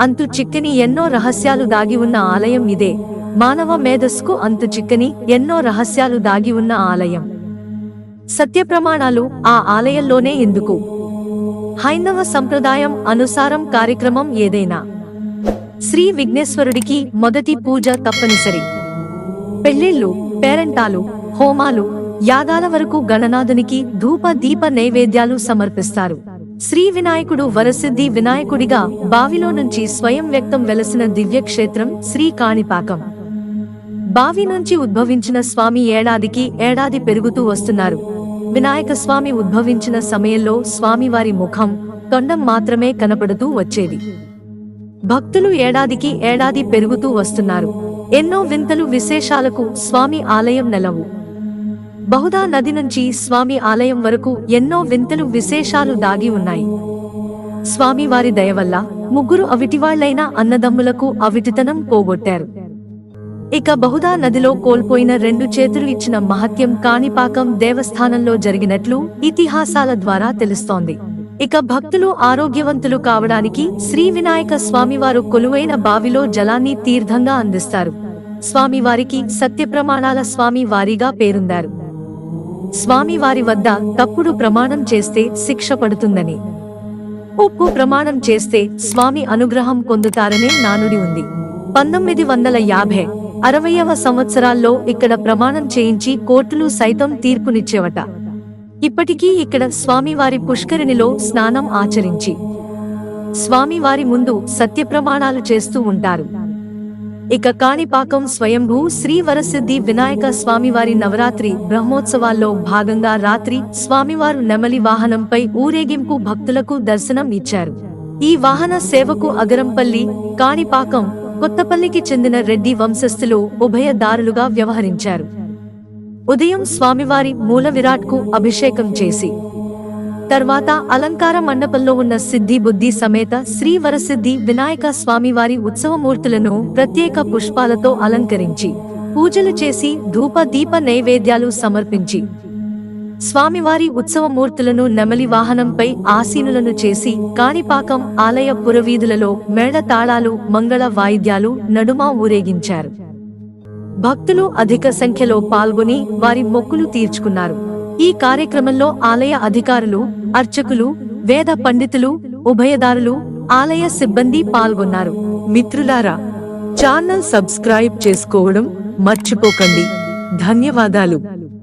అంతు చిక్కని ఎన్నో రహస్యాలు దాగి ఉన్న ఆలయం ఇదే. మానవ మేధస్సుకు అంతు చిక్కని ఎన్నో రహస్యాలు దాగి ఉన్న ఆలయం. సత్య ప్రమాణాలు ఆ ఆలయంలోనే ఎందుకు? హైందవ సంప్రదాయం అనుసారం కార్యక్రమం ఏదైనా. శ్రీ విఘ్నేశ్వరుడికి మొదటి పూజ తప్పనిసరి. పెళ్ళిళ్ళు పేరంటాలు హోమాలు యాగాల వరకు గణనాథునికి ధూప దీప నైవేద్యాలు సమర్పిస్తారు. శ్రీ వినాయకుడు వరసిద్ధి వినాయకుడిగా బావిలో నుంచి స్వయం వ్యక్తం వెలసిన దివ్యక్షేత్రం శ్రీ కాణిపాకం. బావి నుంచి ఉద్భవించిన స్వామి ఏడాదికి ఏడాది పెరుగుతూ వస్తున్నారు. వినాయక స్వామి ఉద్భవించిన సమయంలో స్వామివారి ముఖం తొండం మాత్రమే కనపడుతూ వచ్చేది. భక్తులు ఏడాదికి ఏడాది పెరుగుతూ వస్తున్నారు. ఎన్నో వింతలు విశేషాలకు స్వామి ఆలయం నెలవు. బహుదా నది నుంచి స్వామి ఆలయం వరకు ఎన్నో వింతలు విశేషాలు దాగి ఉన్నాయి. స్వామి వారి దయ వల్ల ముగ్గురు అవిటివాళ్ళైన అన్నదమ్ములకు అవిటితనం పోగొట్టారు. ఇక బహుదా నదిలో కోల్పోయిన రెండు చేతులు ఇచ్చిన మహత్యం కాణిపాకం దేవస్థానంలో జరిగినట్లు ఇతిహాసాల ద్వారా తెలుస్తోంది. ఇక భక్తులు ఆరోగ్యవంతులు కావడానికి శ్రీ వినాయక స్వామివారు కొలువైన బావిలో జలాన్ని తీర్థంగా అందిస్తారు. స్వామివారికి సత్యప్రమాణాల స్వామి వారిగా పేరుందారు. స్వామివారి వద్ద తప్పుడు ప్రమాణం చేస్తే శిక్ష పడుతుందని. ఉప్పు ప్రమాణం చేస్తే స్వామి అనుగ్రహం పొందుతారనే నానుడి ఉంది. పంతొమ్మిది వందల యాభై అరవయవ సంవత్సరాల్లో ఇక్కడ ప్రమాణం చేయించి కోర్టులు సైతం తీర్పునిచ్చేవట. ఇప్పటికీ ఇక్కడ స్వామివారి పుష్కరిణిలో స్నానం ఆచరించి. స్వామివారి ముందు సత్యప్రమాణాలు చేస్తూ ఉంటారు. ఇక కాణిపాకం స్వయంభూ శ్రీ వరసిద్ధి వినాయక స్వామివారి నవరాత్రి బ్రహ్మోత్సవాల్లో భాగంగా రాత్రి స్వామివారు నెమలి వాహనంపై ఊరేగింపు భక్తులకు దర్శనం ఇచ్చారు. ఈ వాహన సేవకు అగరంపల్లి కాణిపాకం కొత్తపల్లికి చెందిన రెడ్డి వంశస్థులు ఉభయదారులుగా వ్యవహరించారు. ఉదయం స్వామివారి మూల విరాట్కు అభిషేకం చేసి తర్వాత అలంకార మండపంలో ఉన్న సిద్ధి బుద్ధి సమేత శ్రీ వరసిద్ధి వినాయక స్వామివారి ఉత్సవమూర్తులను ప్రత్యేక పుష్పాలతో అలంకరించి పూజలు చేసి ధూప దీప నైవేద్యాలు సమర్పించి స్వామివారి ఉత్సవమూర్తులను నెమలి వాహనంపై ఆసీనులను చేసి కాణిపాకం ఆలయ పురవీధులలో మేళ తాళాలు మంగళ వాయిద్యాలు నడుమ ఊరేగించారు. భక్తులు అధిక సంఖ్యలో పాల్గొని వారి మొక్కులు తీర్చుకున్నారు. ఈ కార్యక్రమంలో ఆలయ అధికారులు అర్చకులు వేద పండితులు ఉభయదారులు ఆలయ సిబ్బంది పాల్గొన్నారు. మిత్రులారా ఛానల్ సబ్స్క్రైబ్ చేసుకోవడం మర్చిపోకండి. ధన్యవాదాలు.